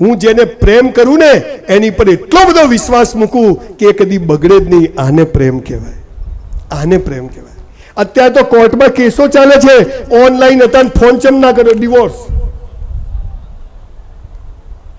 હું જેને પ્રેમ કરું ને, એની પર એટલો બધો વિશ્વાસ મૂકું કે કદી બગડે જ નહીં. આને પ્રેમ કહેવાય. આને પ્રેમ કહેવાય. અત્યારે તો કોર્ટમાં કેસો ચાલે છે. ઓનલાઈન હતા ફોન ચમ ના કર્યો? ડિવોર્સ.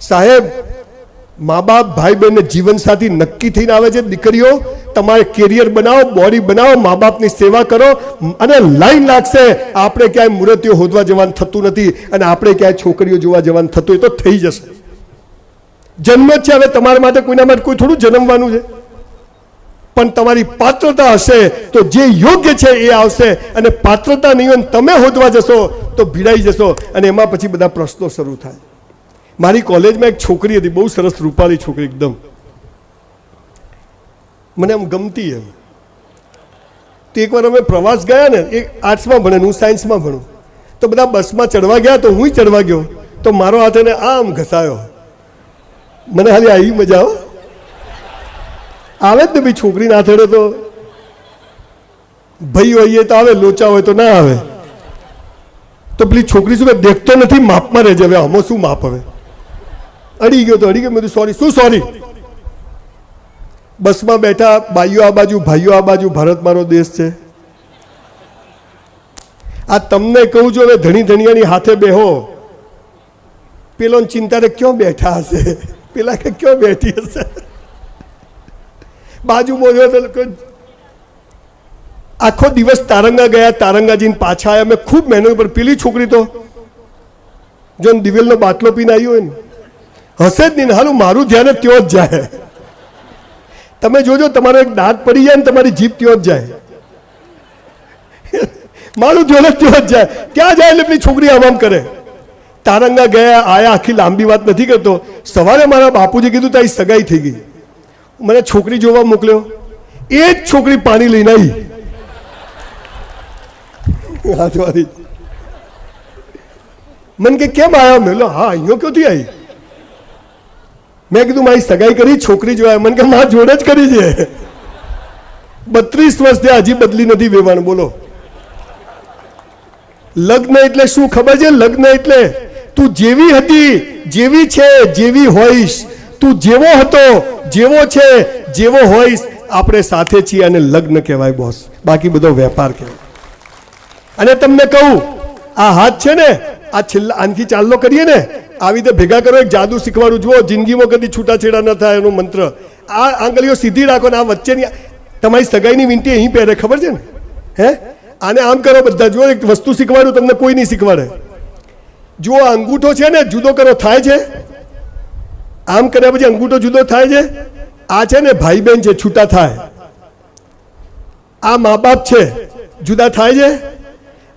સાહેબ મા બાપ ભાઈ બહેન જીવનસાથી નક્કી થઈને આવે છે દીકરીઓ. તમારે કેરિયર બનાવો, બોડી બનાવો મા બાપની સેવા કરો. અને લાઈન લાગશે. આપણે ક્યાંય મૂર્તિઓ હોદવા જવાનું થતું નથી અને આપણે ક્યાંય છોકરીઓ જોવા જવાનું થતું હોય તો થઈ જશે. જન્મ જ છે, હવે તમારા માટે કોઈના માટે કોઈ થોડું જન્મવાનું છે. પણ તમારી પાત્રતા હશે તો જે યોગ્ય છે એ આવશે અને પાત્રતા હોય તમે હોદવા જશો તો ભીડાઈ જશો અને એમાં પછી બધા પ્રશ્નો શરૂ થાય. મારી કોલેજમાં એક છોકરી હતી, બહુ સરસ રૂપાળી છોકરી એકદમ. મને આમ ગમતી એમ. તો એકવાર અમે પ્રવાસ ગયા ને, એ આર્ટ્સમાં ભણે હું સાયન્સમાં ભણું. તો બધા બસમાં ચડવા ગયા તો હું ચડવા ગયો. તો મારો હાથ એને આમ ઘસાયો. મને ખાલી આવી મજા આવે આવે જ ને ભાઈ છોકરી ના થડે તો. ભાઈ હોઈએ તો આવે, લોચા હોય તો ના આવે. તો પેલી છોકરી શું દેખતો નથી, માપમાં રહેજે હવે, આમાં શું માપ હવે? અડી ગયો તો અડી ગયો, મેં સોરી શું સોરી બસમાં બેઠા, બાઈઓ આ બાજુ, ભાઈઓ આ બાજુ, ભારત મારો દેશ છે. આ તમને કહું છું, હવે ધણી ધણિયાની હાથે બેહો. પેલો ચિંતા રે ક્યાં બેઠા હશે? પેલા કે ક્યાં બેઠી હશે? બાજુ બોલ્યો તો આખો દિવસ તારંગા ગયા, તારંગાજીને પાછા આવ્યા. મેં ખૂબ મહેનત પર પેલી છોકરી તો જો દિવેલનો બાટલો પીને આવી હોય ને. હશે જ નહીં હાલું, મારું ધ્યાન ત્યો જ જાય. તમે જોજો, તમારો એક દાંત પડી જાય ને તમારી જીભ ત્યો જ જાય. મારું ધ્યાન ત્યો જ જાય. ત્યાં જાય એટલે પેલી છોકરી આમ આમ કરે? તારંગા ગયા, આયા આખી લાંબી વાત નથી કરતો. સવારે મારા બાપુજી કીધું, તારી સગાઈ થઈ ગઈ. મને છોકરી જોવા મોકલ્યો. એ જ છોકરી પાણી લઈને આવી હાથવાળી મને કે, કેમ આવ્યો મેં હા, અહીંયા ક્યોથી આવી મેં કીધું, મારી સગાઈ કરી, છોકરી જોયા. મને કે, મારા જોડે જ કરી છે. બત્રીસ વર્ષ થયા હજી બદલી નથી વેવાણ, બોલો. લગ્ન એટલે શું ખબર છે? લગ્ન એટલે તું જેવી હતી, જેવી છે, જેવી હોઈશ. તું જેવો હતો, જેવો છે, જેવો હોઈશ. આપણે સાથે છીએ અને લગ્ન કહેવાય બોસ બાકી બધો વેપાર કહેવાય. અને તમને કહું, આ હાથ છે ને, આ છેલ્લા, આનથી ચાલનો કરીએ ને, આવી રીતે ભેગા કરો, એક જાદુ શીખવાડું જુઓ જિંદગીમાં કદી છૂટાછેડા ન થાય એનો મંત્ર. આ આંગળીઓ સીધી રાખો ને, આ વચ્ચેની, તમારી સગાઈની વિનંતી અહીં પહેરે, ખબર છે ને? હે? આને આમ કરો બધા, જુઓ, એક વસ્તુ શીખવાડું, તમને કોઈ નહીં શીખવાડે. જુઓ આ અંગૂઠો છે ને, જુદો કરો, થાય છે? આમ કર્યા પછી અંગૂઠો જુદો થાય છે? આ છે ને ભાઈ બહેન છે, છૂટા થાય. આ મા બાપ છે, જુદા થાય છે?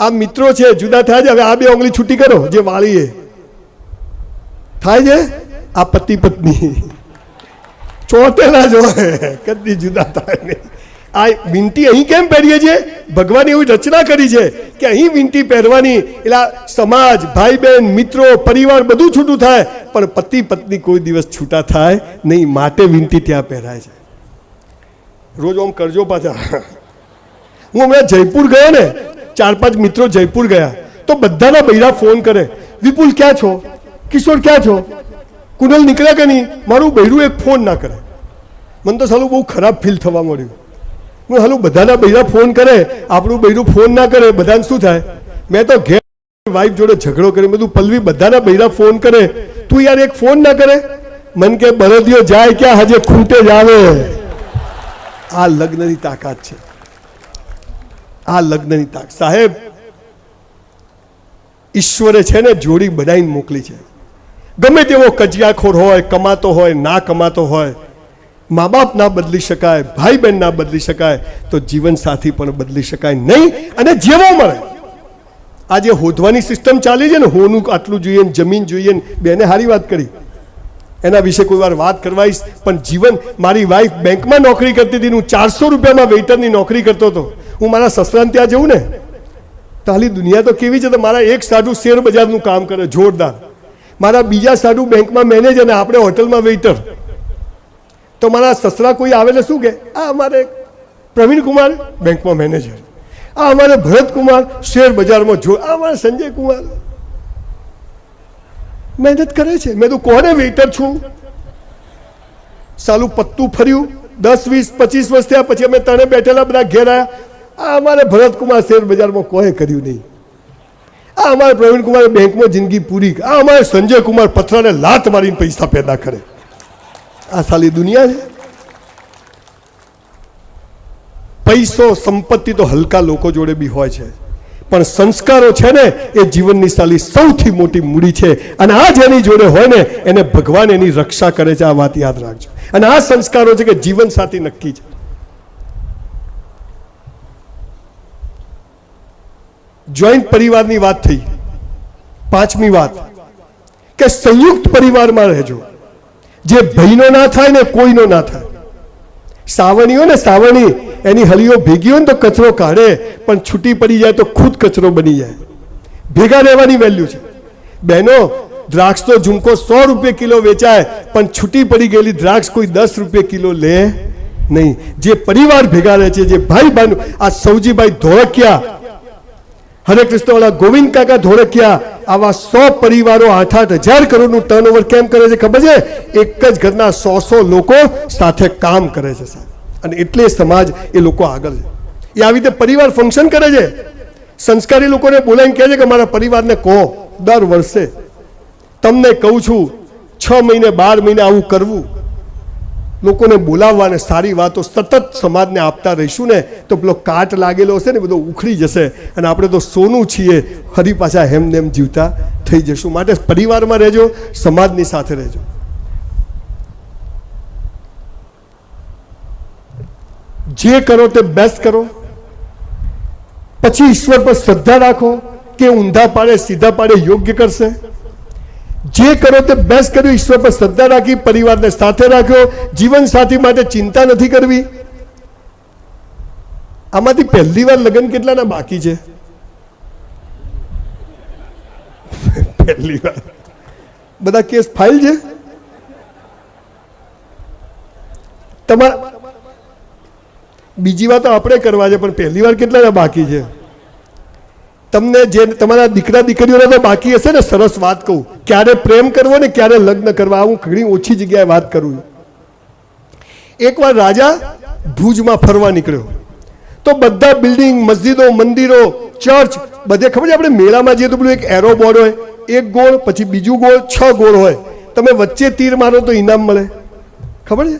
આ મિત્રો છે, જુદા થાય છે? હવે આ બે ઉંગળી છૂટી કરો, જે વાળી એ થાય છે? આ પતિ પત્ની. ચોટેલા જો કદી જુદા થાય નહીં. આ વીંટી અહીં કેમ પહેરીએ છીએ? ભગવાને એવી રચના કરી છે કે અહીં વીંટી પહેરવાની એટલે સમાજ ભાઈ બહેન મિત્રો, પરિવાર બધું છૂટું થાય, પણ પતિ પત્ની કોઈ દિવસ છૂટા થાય નહીં, માટે વીંટી ત્યાં પહેરાય છે. રોજ આમ કરજો પાછા. હું હમણાં જયપુર ગયો ને, ચાર પાંચ મિત્રો જયપુર ગયા, તો બધાના બૈરા ફોન કરે, વિપુલ, ક્યાં છો? કિશોર, ક્યાં છો? કુનલ નીકળ્યા કે નહીં? મારું બૈરું એક ફોન ના કરે. મને તો સાલું બહુ ખરાબ ફીલ થવા મળ્યું હું હાલું બધાના બૈરા ફોન કરે, આપણું બૈરું ફોન ના કરે, બધાને શું થાય? મેં તો ઘેર વાઈફ જોડે ઝઘડો કરી બધું પલ્લવી, બધાના બૈરા ફોન કરે. તું યાર એક ફોન ના કરે? મન કે બળદિયો જાય ક્યાં, હજે ખૂટે જ આવે. આ લગ્નની તાકાત છે. આ લગ્નની તાક સાહેબ, ઈશ્વરે છે ને જોડી બનાવીને મોકલી છે. ગમે તેવો કજિયાખોર હોય, કમાતો હોય, ના કમાતો હોય મા બાપ ના બદલી શકાય ભાઈ બહેન ના બદલી શકાય, તો જીવન સાથી પણ બદલી શકાય નહીં અને જેવો મળે. આ જે હોધવાની સિસ્ટમ ચાલી છે ને, હોનું આટલું જોઈએ ને, જમીન જોઈએ ને, બેને સારી વાત કરી. એના વિશે કોઈ વાર વાત કરવાઈશ, પણ જીવન મારી વાઈફ બેંકમાં નોકરી કરતી હતી હું ચારસો રૂપિયામાં વેઇટરની નોકરી કરતો હતો. હું મારા સસરાને ત્યાં જઉં ને તાલી દુનિયા તો કેવી છે તો મારા એક સાધુ શેર બજારનું કામ કરે, જોરદાર. મારા બીજા સાધુ બેંકમાં મેનેજર અને આપણે હોટલમાં વેઇટર તો મારા સસરા કોઈ આવે ને શું કે? આ અમારે પ્રવીણ કુમાર બેંકમાં મેનેજર આ અમારે ભરત કુમાર શેર બજારમાં જો આ અમારે સંજય કુમાર. મહેનત કરે છે. મેં તો કોને વેઇટર છું? સાલું પત્તું ફર્યું. દસ, વીસ, પચીસ વર્ષ થયા પછી અમે તને બેઠેલા બધા ઘેર આવ્યા આ અમારે ભરતકુમાર શેર બજારમાં કોઈ કર્યું નહીં. આ અમારે પ્રવીણ કુમારે બેંકમાં જિંદગી પૂરી. આ અમારે સંજય કુમાર પથરાને લાત મારીને પૈસા પેદા કરે. આ સાલી દુનિયા છે. પૈસો સંપત્તિ તો હલકા લોકો જોડે બી હોય છે. પણ સંસ્કારો છે ને, એ જીવનની સાલી સૌથી મોટી મૂડી છે. અને આ જેની જોડે હોય ને, એને ભગવાન એની રક્ષા કરે છે, આ વાત યાદ રાખજો. અને આ સંસ્કારો છે કે જીવન સાથી નક્કી છે. જોઈન્ટ પરિવારની વાત થઈ. પાંચમી વાત. કે સંયુક્ત પરિવારમાં રહેજો. જે ભાઈનો ના થાય ને કોઈનો ના થાય. સાવણીઓ ને સાવણી, એની હલીઓ ભેગી હોય ને તો કચરો કાઢે, પણ છૂટી પડી જાય તો ખુદ કચરો બની જાય. ભેગા રહેવાની વેલ્યુ છે. બહેનો દ્રાક્ષનો ઝુમકો સો રૂપિયા કિલો વેચાય, પણ છૂટી પડી ગયેલી દ્રાક્ષ કોઈ દસ રૂપિયા કિલો લે નહીં. જે પરિવાર ભેગા રહે છે, જે ભાઈ બહેન આ સૌજીભાઈ ધોળકિયા હરે કૃષ્ણવાળા ગોવિંદ કાકા ધોળકિયા, આવા સો પરિવારો આઠ આઠ હજાર કરોડનું ટર્નઓવર કેમ કરે છે ખબર છે? એક જ ઘરના સો સો લોકો સાથે કામ કરે છે સાહેબ. અને એટલે સમાજ એ લોકો આગળ છે. એ આવી રીતે પરિવાર ફંક્શન કરે છે. સંસ્કારી લોકોને બોલાવીને કહે છે કે મારા પરિવારને કહો, દર વર્ષે તમને કહું છું, છ મહિને બાર મહિને આવું કરવું. લોકોને બોલાવવા અને સારી વાતો સતત સમાજને આપતા રહીશું ને, તો પેલો કાટ લાગેલો હશે ને બધો ઉખડી જશે. અને આપણે તો સોનું છીએ ફરી પાછા હેમનેમ જીવતા થઈ જશું. માટે પરિવારમાં રહેજો, સમાજની સાથે રહેજો. જે કરો તે બેસ્ટ કરો. પછી ઈશ્વર પર શ્રદ્ધા રાખો કે ઊંધા પાડે, સીધા પાડે યોગ્ય કરશે. જે કરો તે બેસ્ટ કર્યું. ઈશ્વર પર શ્રદ્ધા રાખી, પરિવારને સાથે રાખ્યો. જીવન સાથી માટે ચિંતા નથી કરવી. આમાંથી પહેલી વાર લગ્ન કેટલાના બાકી છે? પહેલી વાર. બધા કેસ ફાઇલ છે? તમારા બીજી વાત આપણે કરવા છે, પણ પહેલી વાર કેટલાના બાકી છે? તમને જે તમારા દીકરા દીકરીઓને તો બાકી હશે ને, સરસ વાત કહું. ક્યારે પ્રેમ કરવો ને ક્યારે લગ્ન કરવા, હું ઘણી ઓછી જગ્યાએ વાત કરું એકવાર રાજા ભુજમાં ફરવા નીકળ્યો. તો બધા બિલ્ડિંગ, મસ્જિદો, મંદિરો, ચર્ચ, બધે ખબર છે, આપણે મેળામાં જઈએ તો પેલું એક એરો બોર્ડ હોય, એક ગોળ, પછી બીજું ગોળ, છ ગોળ હોય. તમે વચ્ચે તીર મારો તો ઇનામ મળે. ખબર છે?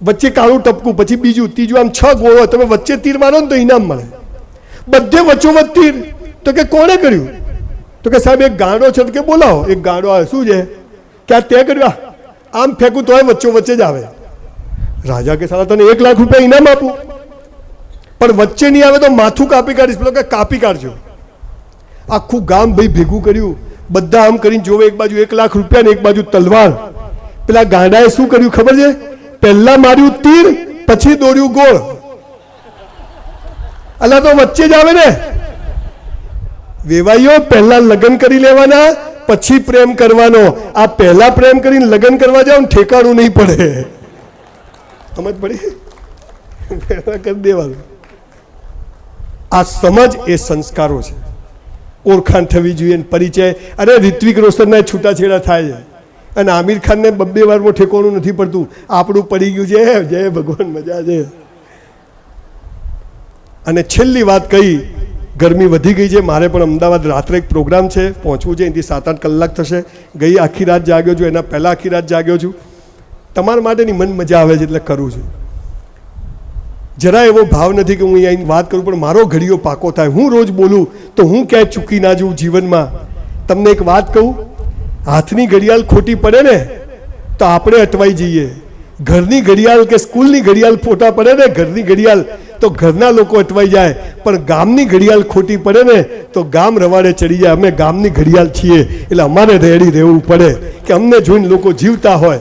વચ્ચે કાળું ટપકું, પછી બીજું, ત્રીજું, આમ છ ગોળ હોય, તમે વચ્ચે તીર મારો ને તો ઇનામ મળે. બધે વચ્ચોવચ્ચ તીર તો કે કોણે કર્યું? તો કે સાહેબ, એક ગાંડો છે કે બોલાવો. એક ગાંડો આવે, શું છે? કે આ તે કર્યું, આ આમ ફેંકું તોય વચ્ચો વચ્ચે જ આવે. રાજા કે સારા તને એક લાખ રૂપિયા ઇનામ આપું? પણ વચ્ચે નહીં આવે તો માથું કાપી કાઢીશ. પેલો કે કાપી કાઢજો. આખું ગામ ભાઈ ભેગું કર્યું. બધા આમ કરીને જોવે, એક બાજુ એક લાખ રૂપિયા ને એક બાજુ તલવાર. પેલા ગાંડાએ શું કર્યું ખબર છે? પહેલા માર્યું તીર, પછી દોડ્યું ગોળ. અલા તો વચ્ચે જ આવે ને. વેવાઈઓ પહેલા લગ્ન કરી લેવાના, પછી પ્રેમ કરવાનો. આ પહેલા પ્રેમ કરીને લગ્ન કરવા જાવ ને ઠેકાણું નહીં પડે. સમજ પડી? કરી દેવાનું. આ સમજ એ સંસ્કારો છે. ઓળખાણ થવી જોઈએ પરિચય. અરે રિત્વિક રોશનના છૂટાછેડા થાય છે. અને આમિર ખાનને બબ્બે વારમાં ઠેકોનું નથી પડતું. આપણું પડી ગયું છે. જય ભગવાન, મજા છે. અને છેલ્લી વાત કહી, ગરમી વધી ગઈ છે, મારે પણ અમદાવાદ રાત્રે એક પ્રોગ્રામ છે, પહોંચવું છે, એનાથી સાત આઠ કલાક થશે. ગઈ આખી રાત જાગ્યો છું, એના પહેલાં આખી રાત જાગ્યો છું. તમારા માટેની મન મજા આવે છે એટલે કરું છું. જરા એવો ભાવ નથી કે હું અહીં વાત કરું, પણ મારો ઘડીઓ પાકો થાય. હું રોજ બોલું, તો હું ક્યાંય ચૂકી ના જઉં જીવનમાં. તમને એક વાત કહું, હાથની ઘડિયાળ ખોટી પડે ને, તો આપણે અટવાઈ જઈએ. ઘરની ઘડિયાળ કે સ્કૂલની ઘડિયાળ ફોટા પડે ને, ઘરની ઘડિયાળ તો ઘરના લોકો અટવાઈ જાય. પણ ગામની ઘડિયાળ ખોટી પડે ને, તો ગામ રવાડે ચડી જાય. અમે ગામની ઘડિયાળ છીએ. એટલે અમારે રેડી રહેવું પડે કે અમને જોઈને લોકો જીવતા હોય.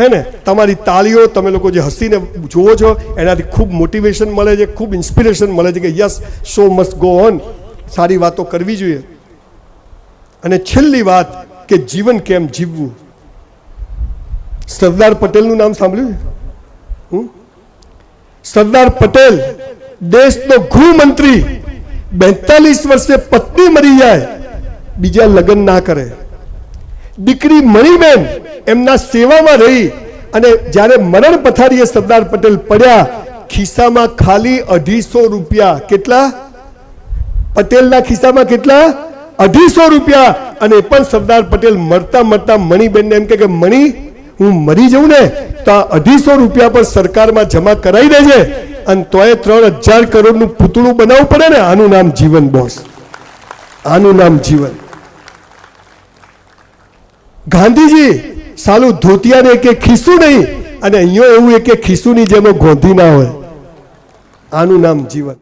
હે ને? તમારી તાળીઓ તમે લોકો જે હસીને જુઓ છો, એનાથી ખૂબ મોટિવેશન મળે છે, ખૂબ ઇન્સ્પિરેશન મળે છે કે yes show must go on સારી વાતો કરવી જોઈએ. અને છેલ્લી વાત કે જીવન કેમ જીવવું? સરદાર પટેલનું નામ સાંભળ્યું છે? સરદાર પટેલ, દેશનો ગૃહમંત્રી, બેતાલીસ વર્ષે પત્ની મરી જાય, બીજા લગ્ન ના કરે. દીકરી મણીબેન એમના સેવામાં રહી અને જ્યારે મરણ પથારીએ સરદાર પટેલ પડ્યા, ખિસ્સામાં ખાલી અઢીસો રૂપિયા કેટલા? પટેલના ખિસ્સામાં કેટલા? અઢીસો રૂપિયા. અને પણ સરદાર પટેલ મરતા મરતા મણીબેનને એમ કે, મણી હું મરી જઉં ને, તો આ અઢીસો રૂપિયા પણ સરકારમાં જમા કરાવી દેજે. અને તોય ત્રણ હજાર કરોડનું પૂતળું બનાવવું પડે ને, આનું નામ જીવન બોસ. આનું નામ જીવન. ગાંધીજી સાલું ધોતિયાને એક ખીસું નહીં, અને અહીંયા એવું એક ખીસુની જેમ ગોંધી ના હોય. આનું નામ જીવન.